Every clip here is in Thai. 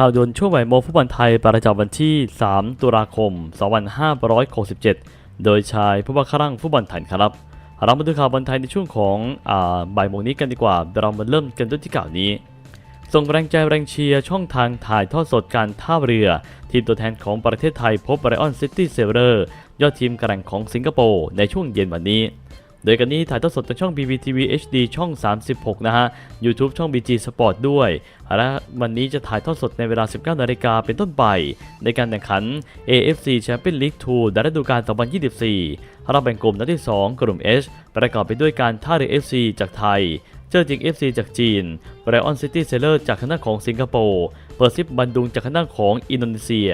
ข่าวด่วนช่วงบ่ายโมงฟุตบอลไทยประจำวันที่ 3 ตุลาคม 2567 โดยชายผู้บังคับรังฟุตบอลไทยครับ เรามาดูข่าวบอลไทยในช่วงของอาบ่ายโมงนี้กันดีกว่า เรามาเริ่มกันด้วยที่ข่าวนี้ ส่งแรงใจแรงเชียร์ช่องทางถ่ายทอดสดการท่าเรือ ทีมตัวแทนของประเทศไทยพบไบรออนซิตี้เซเ e อร์ยอดทีมแกร่งของสิงคโปร์ในช่วงเย็นวันนี้ โดยกันนี้ถ่ายทอดสดทางช่อง BBTV HD ช่อง 36 นะฮะ YouTube ช่อง BG Sport ด้วย และวันนี้จะถ่ายทอดสดในเวลา 19 นาฬิกาเป็นต้นไป ในการแข่งขัน AFC Champions League 2ในฤดูกาล 2024เราแบ่งกลุ่มนัดที่ 2 กลุ่ม H ประกอบไปด้วยการท่าเรือ FC จากไทย เจอจิง FC จากจีนไบรออนซิตี้เซเลอร์จากคณะของสิงคโปร์ เปอร์ซิปบันดุงจากคณะของอินโดนีเซีย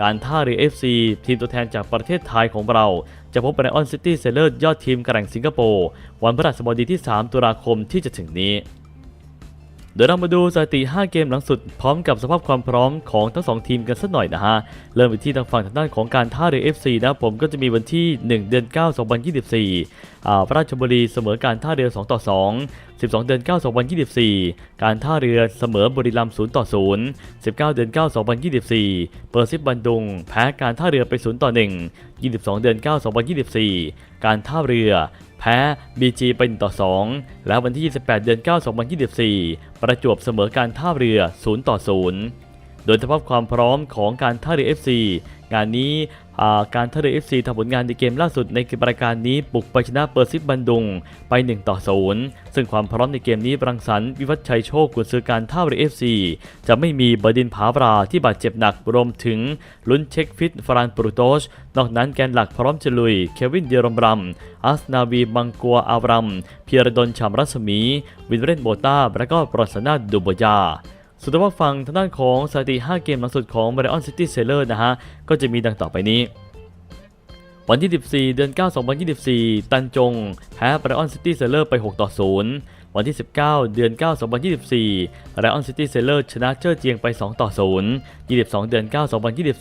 การท่าเรือ FC ทีมตัวแทนจากประเทศไทยของเรา จะพบไบรออนซิตี้เซเลอร์ยอดทีมแกร่งสิงคโปร์วันพฤหัสบดีที่ 3 ตุลาคมที่จะถึงนี้ เดี๋ยวเรามาดูสถิติ 5 เกมหลังสุดพร้อมกับสภาพความพร้อมของทั้ง 2 ทีมกันสักหน่อยนะฮะ เริ่มไปที่ทางฝั่งทางด้านของการท่าเรือ FC นะผมก็จะมีวันที่ 1 เดือน 9 2024อ่าพระราชบุรีเสมอการท่าเรือ 2 ต่อ 2 12 เดือน 9 2024 การท่าเรือเสมอบุรีรัมย์ 0 ต่อ 0 19 เดือน 9 2024 เปอร์ซิปบันดุง แพ้การท่าเรือไป 0 ต่อ 1 22 เดือน 9 2024 การท่าเรือ พ้ BG ไป1ต่อ 2 แล้ววันที่ 28 เดือน 9 2024 ประจวบเสมอการท่าเรือ 0 ต่อ 0 โดยสภาพความพร้อมของการท่าเรือ FC งานนี้การท่าเรือ FC ทำผลงานในเกมล่าสุดในรายการนี้บุกไปชนะเปอร์ซิปบันดุงไป 1 ต่อ 0 ซึ่งความพร้อมในเกมนี้รังสรรค์วิวัฒชัยโชคกุนซือการท่าเรือ FC จะไม่มีบดินผาบราที่บาดเจ็บหนักรวมถึงลุ้นเช็คฟิตฟรานปรูโตช นอกนั้นแกนหลักพร้อมจะลุย เควินเดรมรัมอัสนาวีบังกัวอารัมเพียรดลฉ่ำรัศมี วินเรนโบต้าและก็ปรสนาดูโบยา สุดท้ายฟังทางด้านของสถิติ 5 เกมหลังสุดของ b บรออนซิตี้เซเลอร์นะฮะ ก็จะมีดังต่อไปนี้ วันที่ 14 เดือน 9 2024 ตันจง แพ้ไบรออนซิตี้เซเลอร์ไป 6 ต่อ 0 วันที่ 19 เดือน 9 2024ไรออนซิตี้เซเลอร์ชนะเจ้อเจียงไป 2 ต่อ 0 22 เดือน 9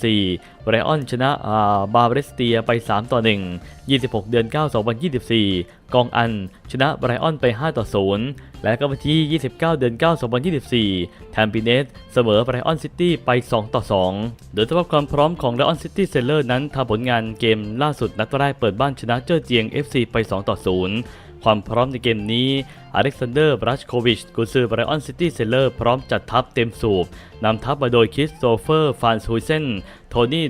2024ไรออนชนะบาเบรสเตียไป 3 ต่อ 1 26 เดือน 9 2024 กองอัน ชนะไรออนไป 5 ต่อ 0 และก็วันที่ 29 เดือน 9 2024แทมปิเนสเสมอไรออนซิตี้ไป 2 ต่อ 2 โดยสภาพความพร้อมของไรออนซิตี้เซเลอร์นั้นทำผลงานเกมล่าสุดนัดแรกเปิดบ้านชนะเจ้อเจียง FC ไป 2 ต่อ 0 ความพร้อมในเกมนี้อเล็กซานเดอร์บรัชโควิชกุซือไบรออนซิตี้เซเลอร์พร้อมจัดทัพเต็มสูบนำทัพมาโดยคริสโตเฟอร์ฟานซูเซนโทนี่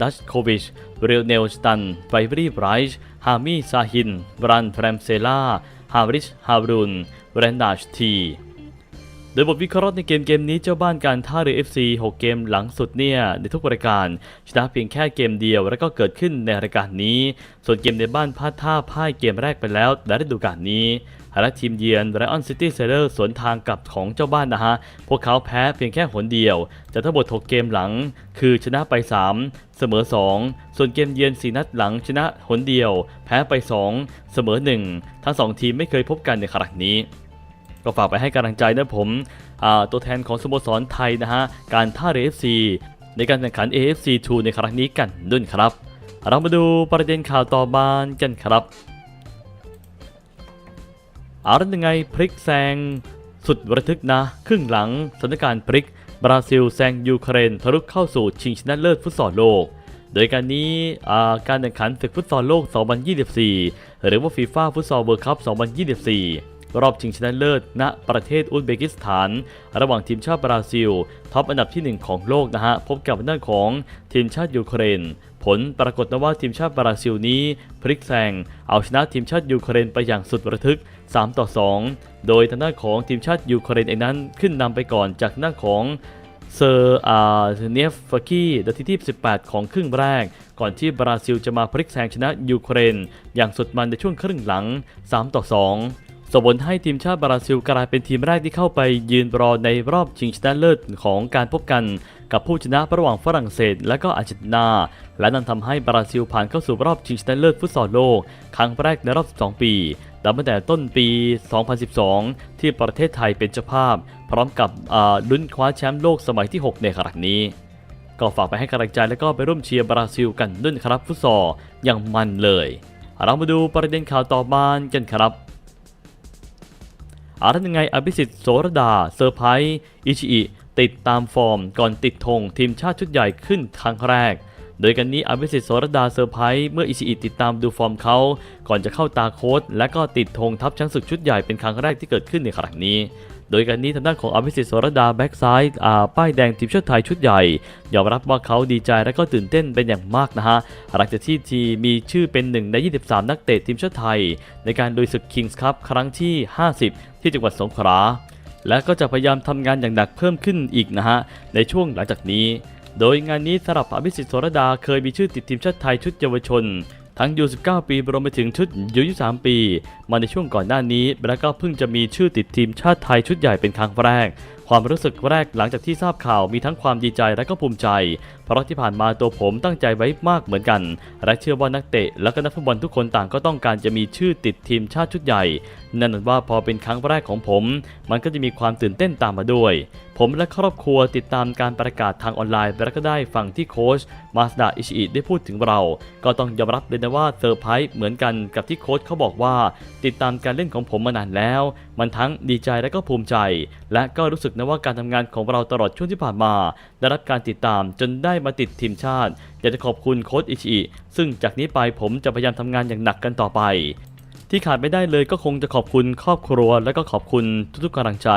ดัชโควิชเรลเนลสตันไบรีไบรช์ฮามีซาฮินบรันแฟรมเซล่าฮาริชฮารุนเรนดาชที โดยบทวิเคราะห์ในเกมเกมนี้เจ้าบ้านการท่าเรือ FC 6 เกมหลังสุดเนี่ยในทุกรายการชนะเพียงแค่เกมเดียว แล้วก็เกิดขึ้นในรายการนี้ ส่วนเกมในบ้านพลาดท่าพ่ายเกมแรกไปแล้วในฤดูกาลนี้และทีมเยือน r รออนซิตี้เซเลอร์สวนทางกับของเจ้าบ้านนะฮะ พวกเขาแพ้เพียงแค่หนเดียว แต่ทั้งหมด 6 เกมหลัง คือชนะไป 3 เสมอ 2 ส่วนเกมเยือน 4 นัดหลังชนะหนเดียว แพ้ไป 2 เสมอ 1 ทั้ง 2 ทีมไม่เคยพบกันในครั้งนี้ ก็ฝากไปให้กำลังใจนะผมตัวแทนของสโมสรไทยนะฮะการท่าเรือ FC ในการแข่งขัน AFC 2 ในครั้งนี้กันด้วยครับ เรามาดูประเด็นข่าวต่อมากันครับเอาละยังไงพลิกแซงสุดระทึกนะ ครึ่งหลังสถานการณ์พลิก บราซิลแซงยูเครนทะลุเข้าสู่ชิงชนะเลิศฟุตซอลโลก โดยการนี้การแข่งขันศึกฟุตซอลโลก 2024 หรือว่าฟีฟ่าฟุตซอลเวิร์คัพ 2024 รอบชิงชนะเลิศ ณ ประเทศอุซเบกิสถาน ระหว่างทีมชาติบราซิล ท็อปอันดับทีหนึ่1 ของโลกนะฮะ พบกับด้านของทีมชาติยูเครน ผลปรากฏนว่าทีมชาติบราซิลนี้ พลิกแซงเอาชนะทีมชาติยูเครนไปอย่างสุดระทึก 3 ต่อ 2 โดยทางด้านของทีมชาติยูเครนเองนั้นขึ้นนำไปก่อนจากหน้าของเซอร์อาเนฟฟากี้นาทีที่ 18 ของครึ่งแรก ก่อนที่บราซิลจะมาพลิกแซงชนะยูเครน อย่างสุดมันในช่วงครึ่งหลัง 3 ต่อ 2 ส่งผลให้ทีมชาติบราซิลกลายเป็นทีมแรกที่เข้าไปยืนรอในรอบชิงชนะเลิศของการพบกันกับผู้ชนะระหว่างฝรั่งเศส และก็อาร์เจนตินา และนั่นทำให้บราซิลผ่านเข้าสู่รอบชิงชนะเลิศฟุตซอลโลก ครั้งแรกในรอบ 12 ปีตั้งแต่ต้นปี 2012 ที่ประเทศไทยเป็นเจ้าภาพ พร้อมกับลุ้นคว้าแชมป์โลกสมัยที่ 6 ในครั้งนี้ ก็ฝากไปให้กำลังใจและก็ไปร่วมเชียร์บราซิลกันด้วยครับฟุตซอลอย่างมันเลย เรามาดูประเด็นข่าวต่อมากันครับ อาทันยังไงอภิสิทธิ์โสรดาเซอร์ไพรส์อิชิอิติดตามฟอร์มก่อนติดธงทีมชาติชุดใหญ่ขึ้นครั้งแรก โดยกันนี้อภิสิทธิ์โสรดาเซอร์ไพรส์เมื่ออิชิอิติดตามดูฟอร์มเขา ก่อนจะเข้าตาโค้ชและก็ติดธงทัพช้างศึกชุดใหญ่เป็นครั้งแรกที่เกิดขึ้นในครั้งนี้ โดยกันนี้ทางด้านของอภิสิทธิ์โสรดาแบ็กซ้ายป้ายแดงทีมชาติไทยชุดใหญ่ยอมรับว่าเขาดีใจและก็ตื่นเต้นเป็นอย่างมากนะฮะหลังจากที่ทีมีชื่อเป็นหนึ่งใน 23 นักเตะทีมชาติไทย ในการลุยศึก Kings Cup ครั้งที่ 50 ที่จังหวัดสงขลาและก็จะพยายามทำงานอย่างหนักเพิ่มขึ้นอีกนะฮะในช่วงหลังจากนี้ โดยงานนี้สำหรับอภิสิทธิ์สรดาเคยมีชื่อติดทีมชาติไทยชุดเยาวชน ทั้งยู19 ปีรวมไปถึงชุดยู23 ปี มาในช่วงก่อนหน้านี้ และก็เพิ่งจะมีชื่อติดทีมชาติไทยชุดใหญ่เป็นครั้งแรก ความรู้สึกแรกหลังจากที่ทราบข่าวมีทั้งความดีใจและก็ภูมิใจ เพราะที่ผ่านมาตัวผมตั้งใจไว้มากเหมือนกัน และเชื่อว่านักเตะ และก็นักฟุตบอลทุกคนต่างก็ต้องการจะมีชื่อติดทีมชาติชุดใหญ่ นั่นหมายว่าพอเป็นครั้งแรกของผม มันก็จะมีความตื่นเต้นตามมาด้วย ผมและครอบครัวติดตามการประกาศทางออนไลน์และก็ได้ฟังที่โค้ชมาสดาอิชิอิได้พูดถึงเรา ก็ต้องยอมรับเลยนะว่าเซอร์ไพรส์เหมือนกันกับที่โค้ชเขาบอกว่า ติดตามการเล่นของผมมานานแล้ว มันทั้งดีใจและก็ภูมิใจ และก็รู้สึกนะว่าการทำงานของเราตลอดช่วงที่ผ่านมา ได้รับการติดตามจนได้มาติดทีมชาติ อยากจะขอบคุณโค้ชอิชิอิซึ่งจากนี้ไปผมจะพยายามทำงานอย่างหนักกันต่อไป ที่ขาดไม่ได้เลยก็คงจะขอบคุณครอบครัว และก็ขอบคุณทุกๆกำลังใจ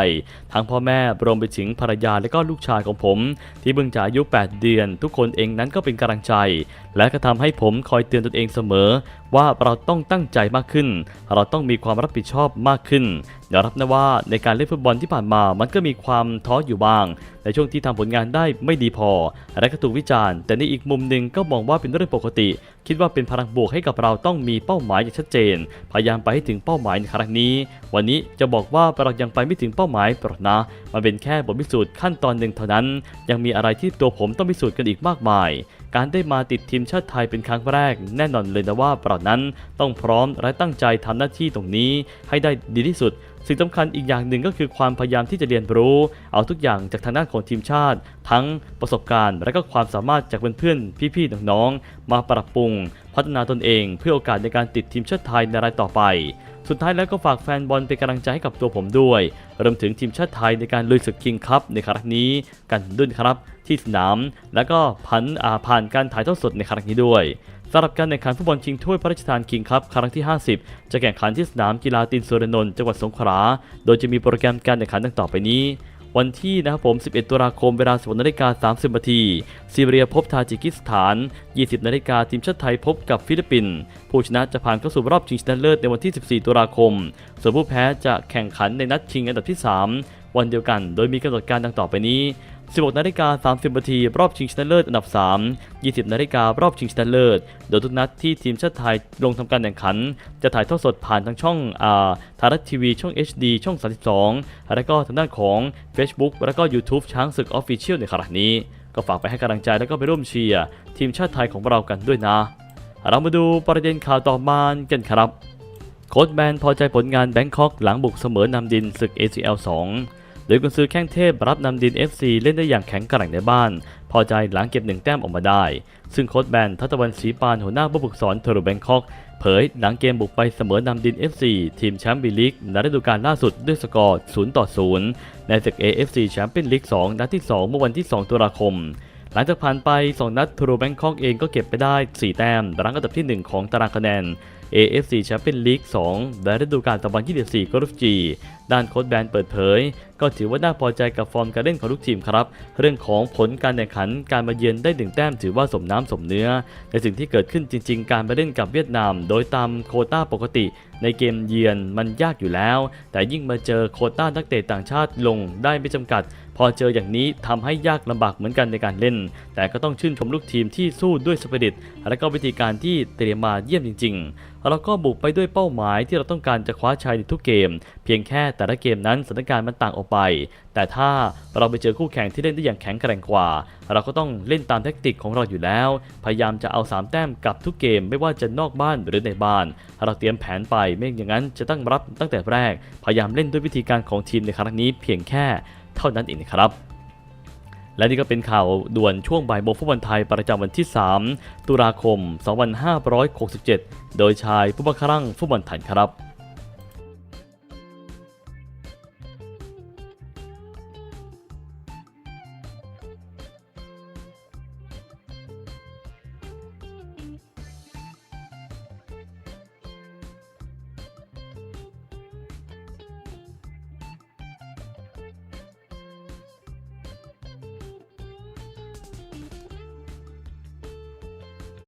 ทั้งพ่อแม่รวมไปถึงภรรยาและก็ลูกชายของผม ที่เพิ่งจะอายุ 8 เดือน ทุกคนเองนั้นก็เป็นกำลังใจ และก็ทำให้ผมคอยเตือนตนเองเสมอ ว่าเราต้องตั้งใจมากขึ้น เราต้องมีความรับผิดชอบมากขึ้นยอมรับนะว่าในการเล่นฟุตบอลที่ผ่านมามันก็มีความท้ออยู่บ้าง ในช่วงที่ทำผลงานได้ไม่ดีพอ และก็ถูกวิจารณ์ แต่ในอีกมุมหนึ่งก็มองว่าเป็นเรื่องปกติ คิดว่าเป็นพลังบวกให้กับเราต้องมีเป้าหมายอย่างชัดเจน พยายามไปให้ถึงเป้าหมายในครั้งนี้ วันนี้จะบอกว่าเรายังไปไม่ถึงเป้าหมายหรอกนะ มันเป็นแค่บทพิสูจน์ขั้นตอนหนึ่งเท่านั้น ยังมีอะไรที่ตัวผมต้องพิสูจน์กันอีกมากมาย การได้มาติดทีมชาติไทยเป็นครั้งแรก แน่นอนเลยนะว่าเรานั้นต้องพร้อมและตั้งใจทำหน้าที่ตรงนี้ให้ได้ดีที่สุด สิ่งสำคัญอีกอย่างหนึ่งก็คือความพยายามที่จะเรียนรู้ เอาทุกอย่างจากทางด้านของทีมชาติ ทั้งประสบการณ์ และก็ความสามารถจากเพื่อนๆพี่ๆน้องๆมาปรับปรุง พัฒนาตนเอง เพื่อโอกาสในการติดทีมชาติไทยในรายต่อไป สุดท้ายแล้วก็ฝากแฟนบอลเป็นกำลังใจให้กับตัวผมด้วยรวมถึงทีมชาติไทยในการลุยศึกคิงคัพในครั้งนี้กันด้วยครับที่สนาม แล้วก็พันผ่านการถ่ายทอดสดในครั้งนี้ด้วย สำหรับการแข่งขันฟุตบอลชิงถ้วยพระราชทานคิงคัพครั้งที่ 50 จะแข่งขันที่สนามกีฬาตินสุรนนท์จังหวัดสงขลา โดยจะมีโปรแกรมการแข่งขันดังต่อไปนี้ วันที่นะครับผม 11 ตุลาคมเวลา 10นาฬิกา30นาทีซีเรียพบทาจิกิสถาน 20นาฬิกาทีมชาติไทยพบกับฟิลิปปินส์ ผู้ชนะจะผ่านเข้าสู่รอบชิงชนะเลิศในวันที่ 14 ตุลาคม ส่วนผู้แพ้จะแข่งขันในนัดชิงอันดับที่ 3 วันเดียวกัน โดยมีกำหนดการดังต่อไปนี้ 16นาฬิกา30นาทีรอบชิงชนะเลิศอันดับ 3 20นาฬิการอบชิงชนะเลิศ โดยทุกนัดที่ทีมชาติไทยลงทำการแข่งขัน จะถ่ายทอดสดผ่านทางช่องอ่าทารัฐทีวีช่อง HD ช่อง 32 และก็ทางด้านของ Facebook และก็ YouTube ช้างศึก Official ในขณะนี้ ก็ฝากไปให้กำลังใจแล้วก็ไปร่วมเชียร์ทีมชาติไทยของเรากันด้วยนะ เรามาดูประเด็นข่าวต่อมากันครับโค้ชแบนพอใจผลงานแบงคอกหลังบุกเสมอนำดินศึก ACL 2 โดยกุนซือแข้งเทพรับนำดิน FC เล่นได้อย่างแข็งแกร่งในบ้าน พอใจหลังเก็บหนึ่งแต้มออกมาได้ ซึ่งโค้ชแบนทัตวันศรีปานหัวหน้าผู้ฝึกสอนเทอร์แบงคอก เผยหลังเกมบุกไปเสมอนำดิน FC ทีมแชมป์บีลีกในฤดูกาลล่าสุดด้วยสกอร์ 0 ต่อ 0 ในศึก AFC แชมเปี้ยนลีก 2 นัดที่ 2 เมื่อวันที่ 2 ตุลาคม ลังจากผ่านไป 2 นัดทรูแบงคอกเองก็เก็บไปได้ 4 แต้มรั้งอันดับที่ 1 ของตารางคะแนน AFC แชมเปี้ยนลีก2และฤดูกาล2024กอล์ฟจีด้านโค้ชแบนเปิดเผย ก็ถือว่าน่าพอใจกับฟอร์มการเล่นของทุกทีมครับ เรื่องของผลการแข่งขันการมาเยือนได้หนึ่งแต้มถือว่าสมน้ำสมเนื้อ ในสิ่งที่เกิดขึ้นจริง ๆ การไปเล่นกับเวียดนาม โดยตามโคต้าปกติ ในเกมเยือนมันยากอยู่แล้ว แต่ยิ่งมาเจอโคต้านักเตะต่างชาติลงได้ไม่จำกัด พอเจออย่างนี้ทำให้ยากลำบากเหมือนกันในการเล่น แต่ก็ต้องชื่นชมลูกทีมที่สู้ด้วยสปิริตและก็วิธีการที่เตรียมมาเยี่ยมจริงๆเราก็บุกไปด้วยเป้าหมายที่เราต้องการจะคว้าชัยในทุกเกม เพียงแค่แต่ละเกมนั้นสถานการณ์มันต่างออกไป แต่ถ้าเราไปเจอคู่แข่งที่เล่นได้อย่างแข็งแกร่งกว่า เราก็ต้องเล่นตามแทคติกของเราอยู่แล้ว พยายามจะเอา 3 แต้มกับทุกเกม ไม่ว่าจะนอกบ้านหรือในบ้าน เราเตรียมแผนไปไม่อย่างนั้นจะต้องรับตั้งแต่แรก พยายามเล่นด้วยวิธีการของทีมในครั้งนี้เพียงแค่ เท่านั้นเองครับและนี่ก็เป็นข่าวด่วนช่วงบ่ายโมงฟุตบอลไทยประจำวันที่ 3 ตุลาคม 2567 โดยชายผู้บังคับฟุตบอลไทยครับ